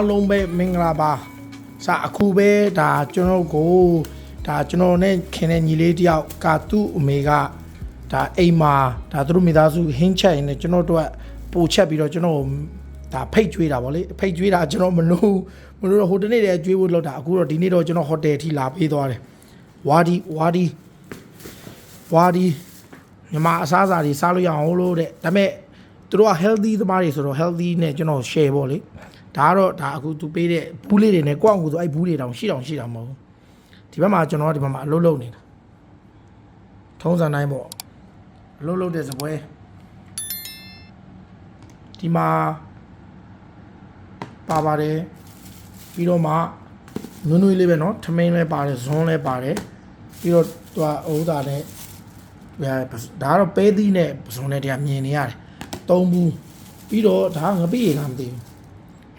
ကဲအားလုံးပဲမင်္ဂလာပါစာအခုပဲဒါကျွန်တော်ကိုဒါကျွန်တော်နဲ့ခင်တဲ့ညီလေးတယောက်ကာတူအမေကဒါအိမ်မှာဒါသူတို့မိသားစုဟင်းချက်ရင်းနဲ့ကျွန်တော်တို့ကပို့ချက်ပြီးတော့ကျွန်တော်ဒါဖိတ်ကျွေးတာဗောလေဖိတ်ကျွေးတာကျွန်တော်မလို့မလို့ဟိုတနေ့တည်းကျွေးဖို့လောက်တာအခုတော့ဒီနေ့တော့ကျွန်တော်ဟိုတယ်ထိလာပေးသွားတယ်ဝါဒီဝါဒီဝါဒီမြန်မာအစားအစာတွေစားလို့ရအောင်လို့တဲ့ဒါပေမဲ့သူတို့က healthy သမားတွေဆိုတော့ healthy နဲ့ကျွန်တော် share ပေါ့လေ ဒါကတော့ဒါအခုသူပေးတဲ့ဘူးလေးတွေနဲ့ကိုယ့်အကူဆိုအဲ့ဘူးတွေတောင်ရှိတောင်ရှိတာမဟုတ်ဘူးဒီဘက်မှာကျွန်တော်ကဒီဘက်မှာအလုပ်လုပ်နေတာထုံးစံတိုင်းပေါ့အလုပ်လုပ်တဲ့စပွဲဒီမှာပါပါတယ်ပြီးတော့မှနွနွေးလေးပဲเนาะထမင်းလည်းပါတယ်ဇွန်းလည်းပါတယ်ပြီးတော့သူကဥဒ္ဒါနဲ့ဒါကတော့ပဲသီးနဲ့ဇွန်းနဲ့တရားမြင်နေရတယ်သုံးဘူးပြီးတော့ဒါငပိရေကမသိဘူး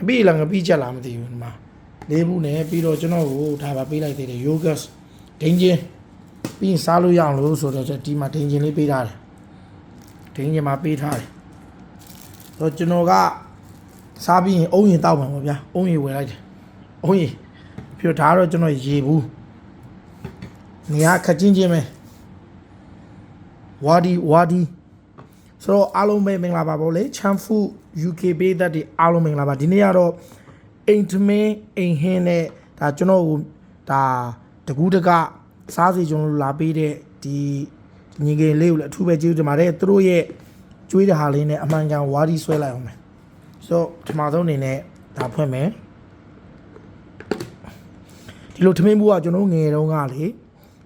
ငပိရေလားငပိချက်လားမသိဘူးဒီမှာလေးဘူးနဲ့ပြီးတော့ကျွန်တော်ကိုဒါပါပေးလိုက်သေးတယ် yogurt ဒိန်းချင်းပြီးရင်စားလို့ရအောင်လို့ဆိုတော့ဒီမှာဒိန်းချင်းလေးပေးထားတယ်ဒိန်းချင်းမှာပေးထားတယ်တော့ကျွန်တော်ကစားပြီးရင်အုံးရင်တောက်မှာပေါ့ဗျာအုံးရင်ဝယ်လိုက်တယ်အုံးရင်ပြီးတော့ဒါကတော့ကျွန်တော်ရေဘူးနေရာခက်ချင်းချင်းပဲဝါဒီဝါဒီဆိုတော့အားလုံးပဲမင်္ဂလာပါပေါ့လေချမ်ဖူ UK ပေးသက်တွေအားလုံးမင်္ဂလာပါဒီနေ့ကတော့အိမ်ထမင်းအိမ်ဟင်းနဲ့ဒါကျွန်တော်ကိုဒါတကူးတကစားစီကျွန်တော်လာပေးတဲ့ဒီညီငယ်လေးကိုလည်းအထူးပဲကျေးဇူးတင်ပါတယ်သူတို့ရဲ့ကျွေးတဲ့ဟာလေးနဲ့အမှန်ကန်ဝါဒီဆွဲလိုက်အောင်မယ်ဆိုတော့ပထမဆုံးအနေနဲ့ဒါဖွင့်မယ်ဒီလိုထမင်းဘူးကကျွန်တော်ငယ်တုန်းကလေ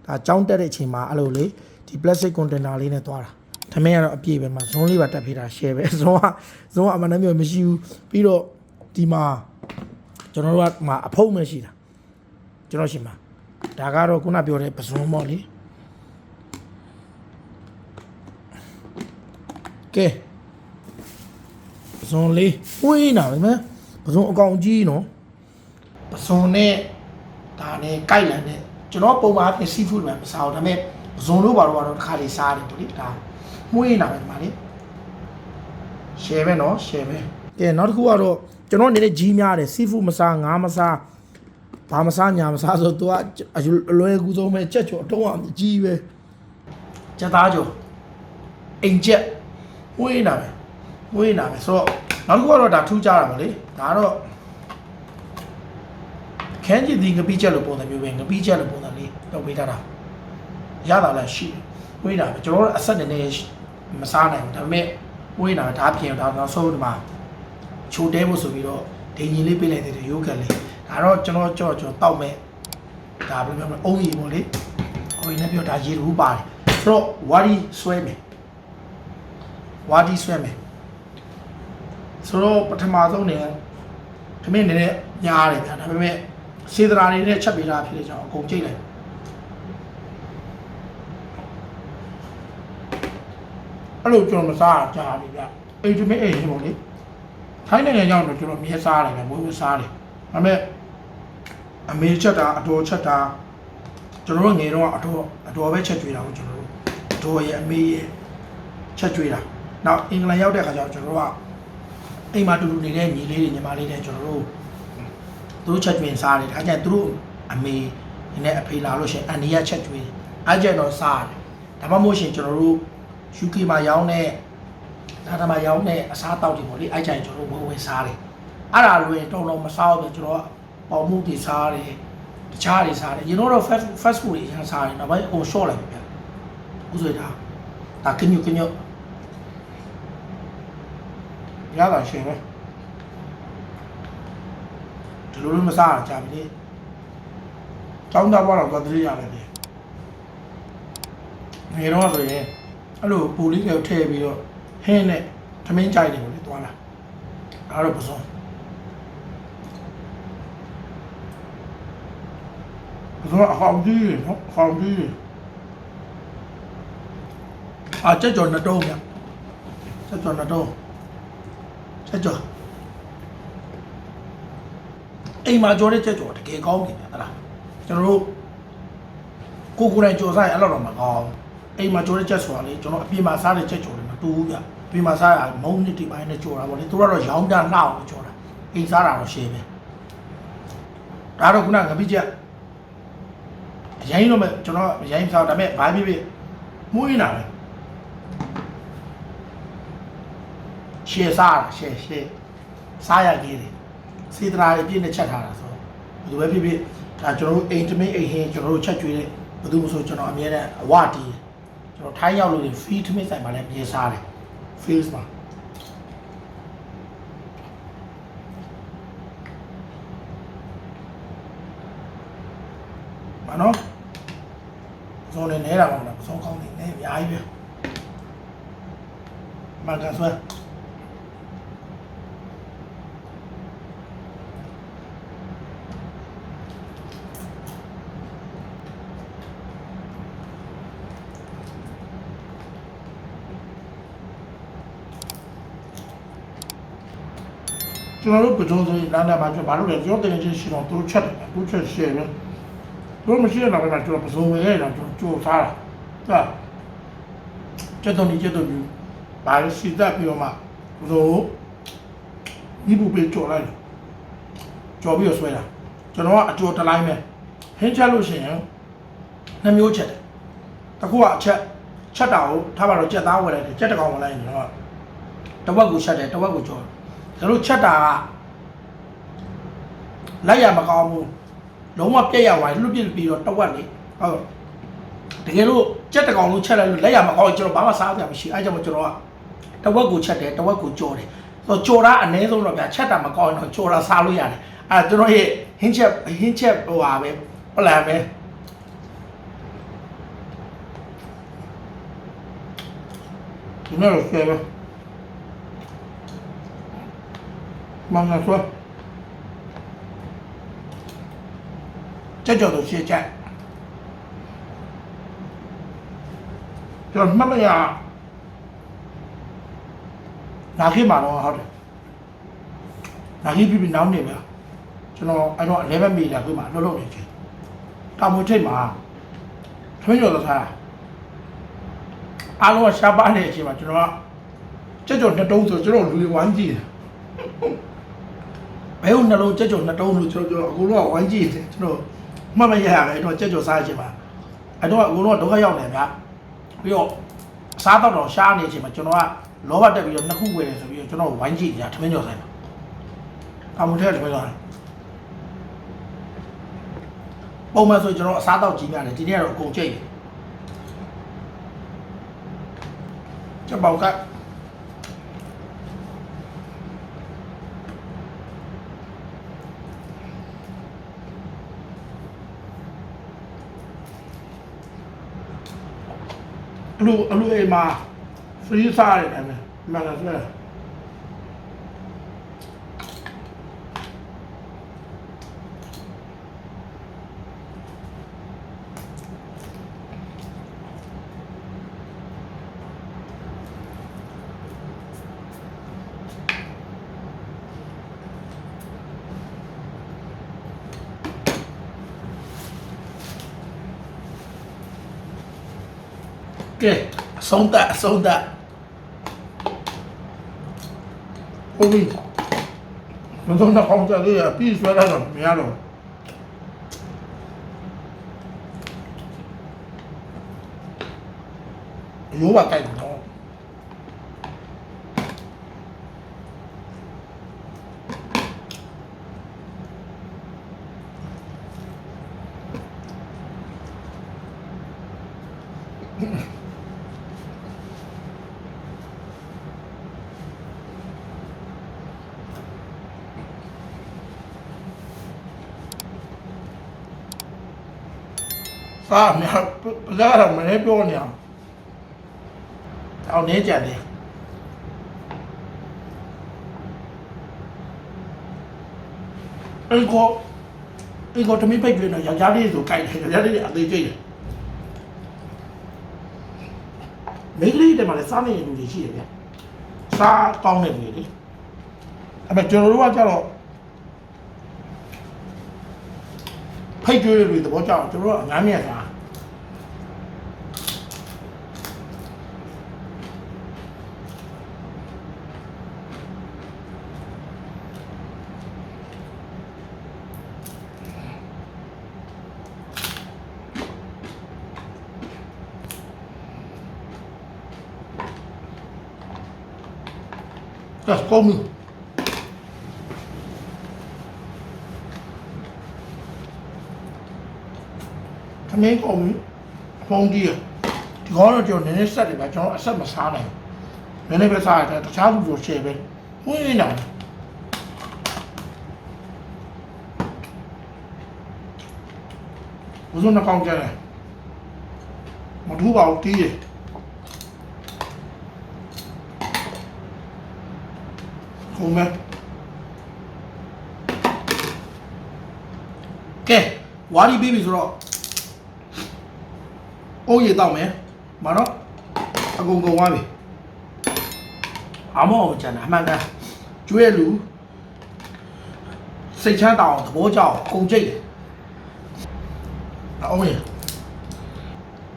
ဒါကြောင်းတက်တဲ့အချိန်မှာအဲ့လိုလေဒီ plastic container လေးနဲ့သွားတာထ မင်းကတော့အပြည့်ပဲမှာဇွန်းလေးပါတက်ဖေးတာ share ပဲဇွန်းကဇွန်းကအမှန်တမ်းပြောမရှိဘူးပြီးတော့ဒီမှာကျွန်တော်တို့ကမှာအဖုံးမရှိတာကျွန်တော်ရှိမှာဒါကတော့ခုနပြောတဲ့ပဇွန်းပေါ့လေကဲပဇွန်လေးဝေးနာပဲမပဇွန်အကောင်ကြီးနော်ပဇွန်နဲ့ဒါနဲ့ကြိုက်လန်နဲ့ကျွန်တော်ပုံမှန်အဖြစ် seafood ပဲမစားဘူးဒါပေမဲ့ပဇွန်တို့ဘာလို့ကတော့တစ်ခါလေးစားတယ်ပေါ့လေဒါ ဝေးနာပဲဒီမှာလေ share ပဲနော် share ပဲကဲနောက်တစ်ခုကတော့ကျွန်တော်အနေနဲ့ကြီးများတယ် seafood မစားငါးမစားဘာမစားညာမစားဆိုသူကအလွယ်ကူဆုံးပဲကြက်ကြော်အတုံးအကြီးပဲကြက်သားကြော်အိမ်ချက်ဝေးနာပဲဝေးနာပဲဆိုတော့နောက်တစ်ခုကတော့ဒါထူးကြတာပါလေဒါကတော့ခန်းကြီးဒီငပိချက်လို့ပုံစံမျိုးပဲငပိချက်လို့ပုံစံလေးတော့ပေးထားတာရတာလည်းရှိတယ်ဝေးနာပဲကျွန်တော်တို့အဆက်နည်းနည်း မစားနိုင်ဘူးဒါပေမဲ့ဝေးနာဒါပြင်ဒါနောက်ဆုံးဒီမှာချိုတဲဖို့ဆိုပြီးတော့ဒိန်ကြီးလေးပေးလိုက်တဲ့ရိုးကတ်လေးဒါတော့ကျွန်တော်ကြော့ကြော့တောက်မဲ့ဒါဘယ်လိုပြောမလဲအုံးကြီးပေါ့လေအုံးကြီးနဲ့ပြောဒါရေရူးပါတယ်ဆိုတော့ဝါဒီဆွဲမယ်ဝါဒီဆွဲမယ်ဆိုတော့ပထမဆုံးနေခမင်းနေနဲ့ညားတယ်ဗျာဒါပေမဲ့စေတနာနေနဲ့ချက်ပေးတာဖြစ်တဲ့ကြောင့်အကုန်ကြိတ်လိုက် အဲ့လိုကျွန်တော်မစားတာကြားပြီဗျအိမ်တမင်းအိမ်ရှင်ပေါ့လေထိုင်းနိုင်ငံရောက်တော့ကျွန်တော်မြဲစားတယ်ဗျမွေးဝဲစားတယ်ဒါပေမဲ့အမေချက်တာအတော်ချက်တာကျွန်တော်တို့ငယ်တော့အတော်အတော်ပဲချက်ကြွေးတာကိုကျွန်တော်တို့အတော်ရဲ့အမေရဲ့ချက်ကြွေးတာနောက်အင်္ဂလန်ရောက်တဲ့ခါကျတော့ကျွန်တော်တို့ကအိမ်မှာတူတူနေတဲ့ညီလေးတွေညီမလေးတွေကျွန်တော်တို့သူတို့ချက်ကြွေးစားတယ်ဒါကြတဲ့သူတို့အမေနဲ့အဖေလာလို့ရှိရင်အန်ဒီကချက်ကြွေးတယ်အဲ့ကျတော့စားတယ်ဒါမှမဟုတ်ရှင်ကျွန်တော်တို့ UK မှာရောင်းတဲ့ဒါတမှာရောင်းတဲ့အစားတောက်တွေပေါ့လေအဲ့ကြရင်ကျွန်တော်တို့ဝင်ဝင်စားတယ်အဲ့ဒါလိုရင်တော်တော်မစားဘူးကျွန်တော်ကပေါမှုတွေစားတယ်တခြားတွေစားတယ်ကျွန်တော်တို့ fast fast food တွေရမ်းစားတယ်နောက်ပိုင်းအကုန် short လိုက်ပြီဗျဥဆိုဒါဒါကညွကညွရတာရှင်ပဲဒီလိုလိုမစားရကြပြီလေတောင်းတဘွားတော့သတိရတယ်လေငယ်တော့ဆိုရင် အဲ့လိုပူလေးကိုထည့်ပြီးတော့ဟင်းနဲ့သမင်းကြိုက်တယ်ကိုလေသွားလာအဲ့တော့ပစုံပစုံအဟောင်းကြီးနော်အဟောင်းကြီးအာချက်ကြော်နှစ်တုံးမြချက်ကြော်နှစ်တုံးချက်ကြော်အိမ်မှာကြော်တဲ့ချက်ကြော်တကယ်ကောင်းတယ်ဗျာဟလားကျွန်တော်တို့ကိုကိုယ်တိုင်ကြော်စားရင်အဲ့လိုတော့မကောင်းဘူး အိမ်မှာကြော်တဲ့ချက်ဆိုတာလေကျွန်တော်အပြင်မှာစားတဲ့ချက်ကြော်တယ်မတူဘူးဗျအပြင်မှာစားရမုံနစ်ဒီပိုင်းနဲ့ကြော်တာပေါ့လေသူတို့ကတော့ရောင်းတာနှောက်ကြော်တာအိမ်စားတာတော့ရှင်းပဲဒါတော့ခုနငပိချက်အရင်တော့မဲ့ကျွန်တော်အရင်စားဒါပေမဲ့ဘာဖြစ်ဖြစ်မှုရင်းတာပဲရှေ့စားတာရှေ့ရှေ့စားရကြီးတယ်စေတနာတွေပြည့်နေချက်ထားတာဆိုတော့ဘယ်လိုပဲဖြစ်ဖြစ်ဒါကျွန်တော်တို့အိမ်တမင်းအိမ်ဟင်းကျွန်တော်တို့ချက်ကျွေးတဲ့ဘယ်သူမှမဆိုကျွန်တော်အမြဲတမ်းအဝတီးတယ် ကျွန်တော်ထိုင်းရောက်လို့ဒီ free တမင်းဆိုင်မှာလည်းအမြဲစားတယ် face မှာမနော်ဇုံနဲ့နဲတာပေါ့လားဇုံကောင်းနေနဲအများကြီးပဲမကန်ဆွဲ ကျွန်တော်တို့ပကြိုးဆိုရင်လမ်းထဲမှာကျွန်တော်ဘာလို့လဲကျွန်တော်တင်ချင်းရှိတော့သူချက်တယ်သူချက်ရှယ်ပဲတို့မရှိတဲ့နောက်ပိုင်းမှာကျွန်တော်ပစုံဝင်ရတာကျွန်တော်ကြိုးစားတာဒါကျက်တော့ဒီကျက်တော့ဒီဘာလို့စီတက်ပြီးတော့မှပစုံဒီဘူပေးကြော်လိုက်ကြော်ပြီးတော့ဆွဲတာကျွန်တော်ကအကြော်တစ်လိုင်းပဲဟင်းချက်လို့ရှိရင်နှမျိုးချက်တယ်တစ်ခုကအချက်ချက်တာကိုထားပါတော့ကြက်သားဝယ်လိုက်တယ်ကြက်တစ်ကောင်ဝယ်လိုက်ရင်ကျွန်တော်ကတစ်ဝက်ကိုချက်တယ်တစ်ဝက်ကိုကြော်တယ် ဒါလို့ချက်တာကလိုက်ရမကောင်းဘူးလုံးဝပြက်ရသွားတယ်လွတ်ပြစ်ပြီးတော့တဝက်လေဟုတ်တကယ်လို့ကြက်တကောင်လုံးချက်လိုက်လို့လက်ရမကောင်းကျွန်တော်ဘာမှစားကြမရှိအဲကြောင့်ကျွန်တော်ကတဝက်ကိုချက်တယ်တဝက်ကိုကြော်တယ်ဆိုတော့ကြော်တာအနည်းဆုံးတော့ဗျာချက်တာမကောင်းရင်တော့ကြော်တာစားလို့ရတယ်အဲကျွန်တော်ရဲ့ဟင်းချက်ဟင်းချက်ဟိုပါပဲပလန်ပဲဒီနေ့တော့ဆယ်ပဲ မင်္ဂလာဆွဲကြက်ကြော်တို့ရှေ့ကြက်ကျွန်တော်မှတ်မရနာခိမှာတော့ဟုတ်တယ်နာခိပြပြနောင်းနေဗျာကျွန်တော်အဲ့တော့11မီတာပြမှာလှုပ်လှုပ်နေချင်းတာမွေထိတ်မှာထွင်းကျော်သစားအားလုံးကရှားပါနေတဲ့အချိန်မှာကျွန်တော်ကကြက်ကြော်နှစ်တုံးဆိုကျွန်တော်လူတွေဝိုင်းကြည့်တယ် ဘဲဟုတ်နှလုံးကြက်ကြော်နှစ်တုံးလို့ကျွန်တော်ကျွန်တော်အကုန်လုံးကဝိုင်းကြည့်တယ်ကျွန်တော်မှတ်မရရပဲအဲ့တော့ကြက်ကြော်စားရခြင်းပါအဲ့တော့အကုန်လုံးကဒုက္ခရောက်နေဗျာပြီးတော့စားတော့တော့ရှားနေခြင်းမှာကျွန်တော်ကလောဘတက်ပြီးတော့နှစ်ခုဝယ်တယ်ဆိုပြီးတော့ကျွန်တော်ဝိုင်းကြည့်ကြထမင်းကြော်ဆိုင်မှာအမှုထဲထမင်းကြော်ဆိုင်ပုံမှန်ဆိုကျွန်တော်အစားတော့ကြီးများတယ်ဒီနေ့ကတော့အကုန်ကြိတ်တယ်ချက်ပေါက်က အလူအလူအိမ်မှာဖရီးစားရတယ်အဲ့မှန်လားဆို ရကဲအဆုံးသက်အဆုံးသက်ဟုတ်ပြီမဆုံးတော့ကောင်းကြလေးအပြီးဆွဲလိုက်တော့မရတော့ရိုး ပါကြိုက်တော့စားအများပဇာတော့မနေပြောနေအောင်အောင်နေကြတယ်အဲ့ကိုအဲ့ကိုတမိပိတ်ပြနေယောက်ျားလေးဆိုကြိုက်တယ်ယောက်ျားလေးအသေးကြီးတယ်မိန်းကလေးတွေမှာလည်းစားနေရလူတွေရှိတယ်ဗျစားကောင်းတဲ့လူတွေလေအဲ့မဲ့ကျွန်တော်တို့ကကြတော့ဖိတ်ကျွေးတွေသဘောကျအောင်ကျွန်တော်တို့ကအငမ်းမြတ်စား ဒါကောင်းပြီခမင်းကောင်းပြီဖုန်းကြီးဒီကောင်းတော့ကျွန်တော်နည်းနည်းဆက်တယ်ဗျကျွန်တော်အဆက်မစားနိုင်ဘူးနည်းနည်းပဲစားရတယ်တခြားလူတို့ရှယ်ပဲဝင်းနေတာဘုဇုံနှကောင်ကျတယ်မထူးပါဘူးတီးတယ် ခုံမဲကဲဝါရီပြီးပြီဆိုတော့အုံးရည်တောက်မယ်မနော်အကုန်ကုန်သွားပြီအမောကျန်တာအမှန်တမ်းကျွေးလူစိတ်ချမ်းတောင်သဘောကျအောင်အကုန်ကြိတ်တယ်အုံးရည်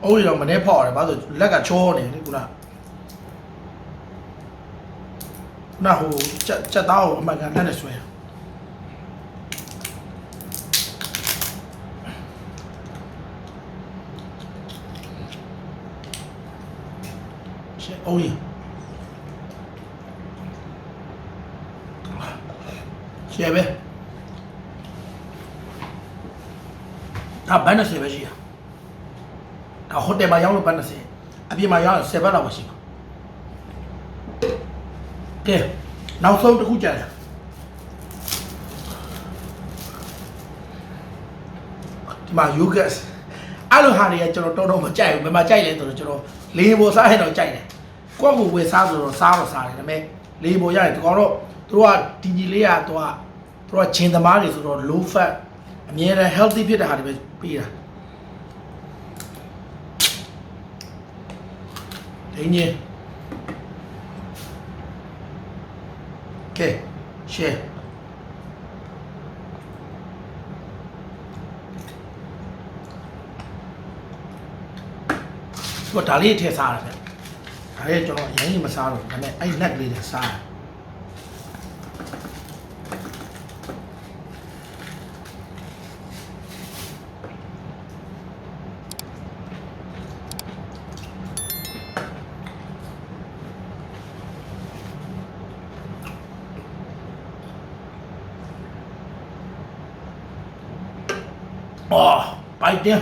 အုံးရည်တော့မနေဖောက်ရတယ်ဘာလို့လက်ကချောနေလေခုနခု နဟိုချက်ချက်သားကိုအမှန်ကန်လက်နဲ့ဆွဲတာရှင်းအောင်ရင်ရှင်းပဲဒါဘန်းနဲ့ဆယ်ပဲရှိရဒါဟိုတယ်မှာရောက်လို့ဘန်းနဲ့ဆယ်အပြင်မှာရောက်ရင်ဆယ်ဘက်လောက်ပဲရှိမှာ ကဲနောက်ဆုံးတစ်ခုကြာတယ်ဒီမှာ yogurt အဲ့လိုဟာတွေကကျွန်တော်တော်တော်မကြိုက်ဘူးဘယ်မှာကြိုက်လဲဆိုတော့ကျွန်တော်လေဘောစားရင်တော့ကြိုက်တယ်ကိုယ့်ကိုယ်ဝယ်စားဆိုတော့စားတော့စားတယ်ဒါပေမဲ့လေဘောရရင်ဒီကောင်တော့သူတို့ကဒီကြီးလေးကသူကသူတို့ကဂျင်သမားတွေဆိုတော့ low fat အမြဲတမ်း healthy ဖြစ်တဲ့ဟာတွေပဲပေးတာဒင်းကြီး ကဲ share သူကဒါလေးထည့်စားရတယ်ဒါလေးကျွန်တော်အရင်ကြီးမစားတော့ဘူးဒါပေမဲ့အဲ့လက်ကလေးတွေစားတယ် အော်ပိုက်တင်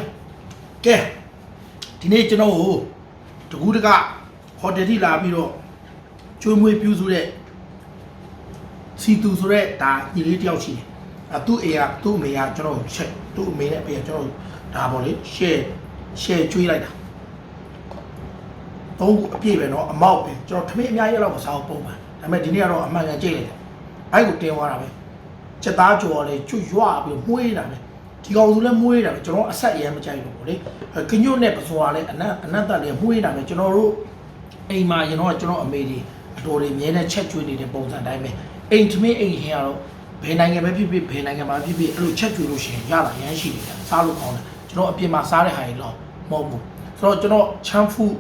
ကဲဒီနေ့ကျွန်တော်ဟိုတကူးတကဟိုတယ်ထိလာပြီးတော့ကျွေးမွေးပြုစုတဲ့စီတူဆိုတဲ့ဒါညီလေးတယောက်ရှိတယ်အဲသူ့အိမ်ကသူ့အမေကကျွန်တော်ချက်သူ့အမေနဲ့အဖေကကျွန်တော်ဒါပေါ့လေ share share ကျွေးလိုက်တာသုံးခုအပြည့်ပဲเนาะအမောက်ပဲကျွန်တော်ထမင်းအများကြီးလောက်မစားဘူးပုံမှန်ဒါပေမဲ့ဒီနေ့ကတော့အမှန်ကန်ကြိတ်လိုက်တယ်အဲ့ကိုတင်သွားတာပဲချက်သားကြော်လေကျွတ်ရွပြီးမှုေးတာပဲ ဒီကောင်သူလည်းမှုေးတာပဲကျွန်တော်အဆက်အရမ်းမကြိုက်ဘူးပေါ့လေကညွတ်နဲ့ပစွာလည်းအနက်အနက်တက်လည်းမှုေးတာပဲကျွန်တော်တို့အိမ်မှာရင်တော့ကျွန်တော်အမေတွေအတော်တွေအမြဲတမ်းချက်ကျွေးနေတဲ့ပုံစံတိုင်းပဲအိမ်ထမင်းအိမ်ဟင်းကတော့ဘယ်နိုင်ငံပဲဖြစ်ဖြစ်ဘယ်နိုင်ငံမှာဖြစ်ဖြစ်အဲ့လိုချက်ကျွေးလို့ရှိရင်ရတာရမ်းရှိတယ်စားလို့ကောင်းတယ်ကျွန်တော်အပြင်မှာစားတဲ့ဟာတွေတော့မဟုတ်ဘူးဆိုတော့ကျွန်တော်ချမ်းဖူး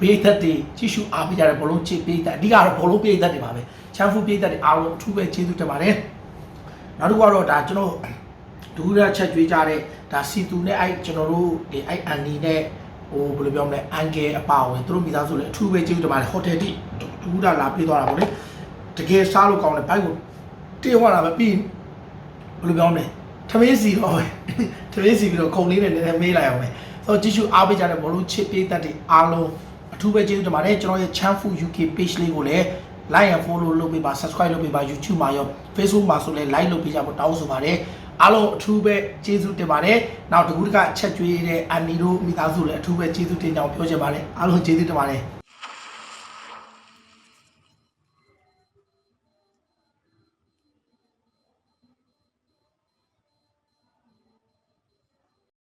ပိတ်သက်တွေကြည့်ရှုအားပေးကြတဲ့ဘလုံးချစ်ပိတ်သက်အဓိကတော့ဘလုံးပိတ်သက်တွေပါပဲချမ်းဖူးပိတ်သက်တွေအားလုံးအထူးပဲကျေးဇူးတင်ပါတယ်နောက်တစ်ခုကတော့ဒါကျွန်တော် ဒူးရချက်ကြွေးကြတဲ့ဒါစီတူနဲ့အဲ့ကျွန်တော်တို့ဒီအဲ့အန်ဒီနဲ့ဟိုဘယ်လိုပြောမလဲအန်ကယ်အပါဝင်သူတို့မိသားစုလည်းအထူးပဲကျေးဇူးတင်ပါတယ်ဟိုတယ်တိဒူးရလာပြေးသွားတာပေါ့လေတကယ်စားလို့ကောင်းတယ်ဘိုက်ကိုတေးသွားတာပဲပြီးဘယ်လိုပြောမလဲထမင်းစီတော့ပဲထမင်းစီပြီးတော့ခုံလေးနဲ့နည်းနည်းမေးလိုက်အောင်ပဲဆိုတော့ကြည့်ရှုအားပေးကြတဲ့ဘလုံးချစ်ပြေးသက်တွေအားလုံးအထူးပဲကျေးဇူးတင်ပါတယ်ကျွန်တော်ရဲ့ Chanfu UK page လေးကိုလည်း like and follow လုပ်ပေးပါ subscribe လုပ်ပေးပါ YouTube မှာရော Facebook မှာဆိုလည်း like လုပ်ပေးကြဖို့တောင်းဆိုပါတယ် အားလုံးအထူးပဲကျေးဇူးတင်ပါတယ်နောက်တကူတကချက်ကျွေးတဲ့အန်နီတို့မိသားစုလည်းအထူးပဲကျေးဇူးတင်ကြောင်းပြောချင်ပါတယ်အားလုံးကျေးဇူးတင်ပါတယ်